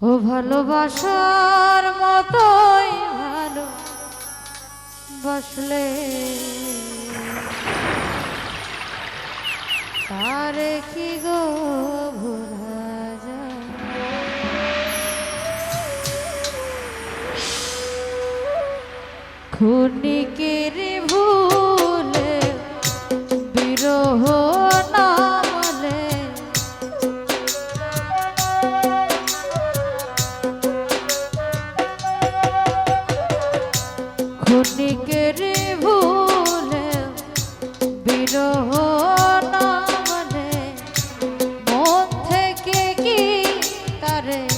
ও ভালোবাসার মতোই ভালো। বসলে তারে কি গো ভোলা যায়? খুনিকের vez.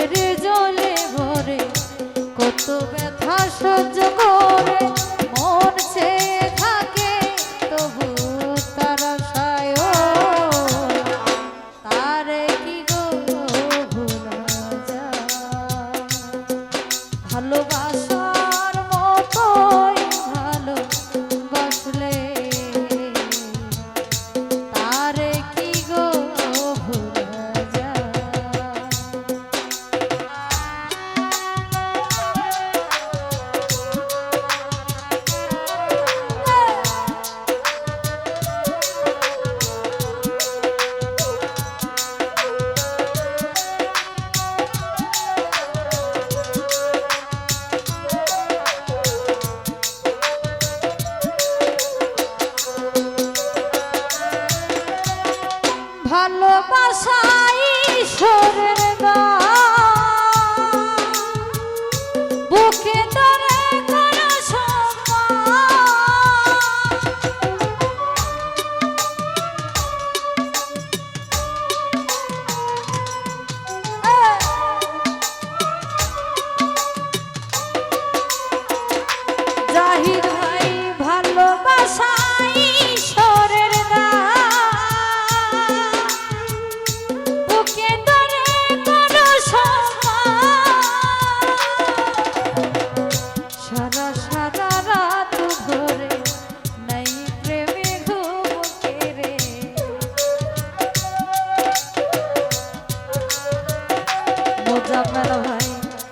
জামাল ভাই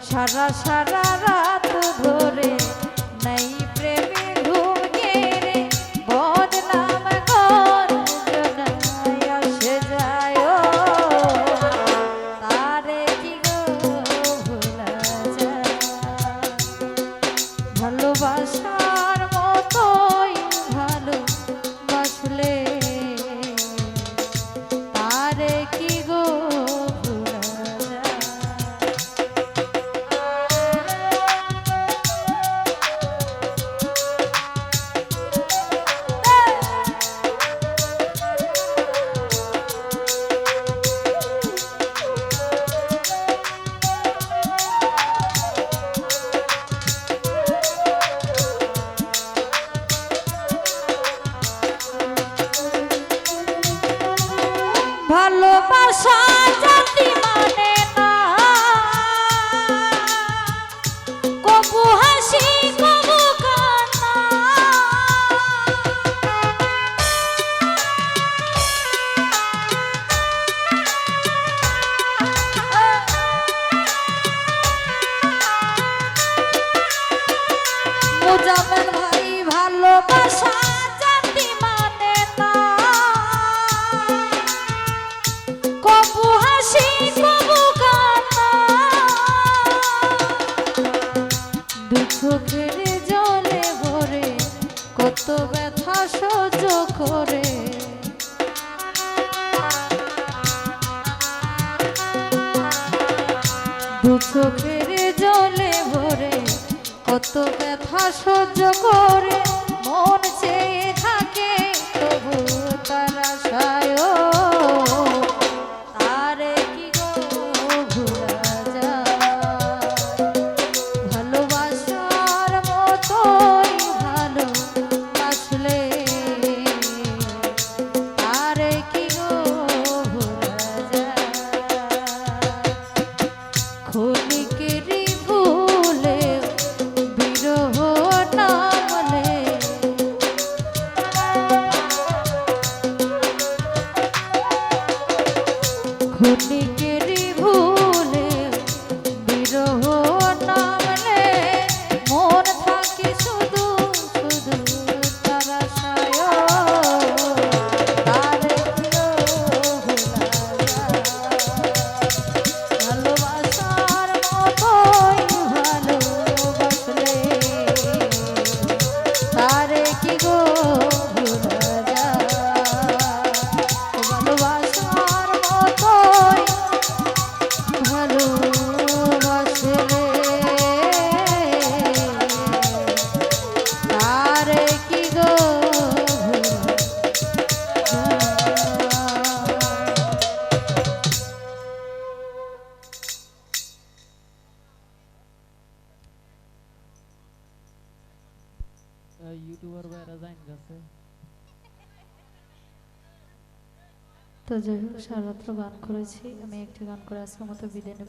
সারা সারা রাত ধরে নাই চোখের জলে ভরে কত ব্যথা সহ্য করে মন চেয়ে থাকে তবু তারা সায় Hold me. ইউটিউবার ভাইরা জাইন গেছে। তো যাই হোক সারাত্র গান করেছি। আমি একটি গান করে আজকের মতো বিদায়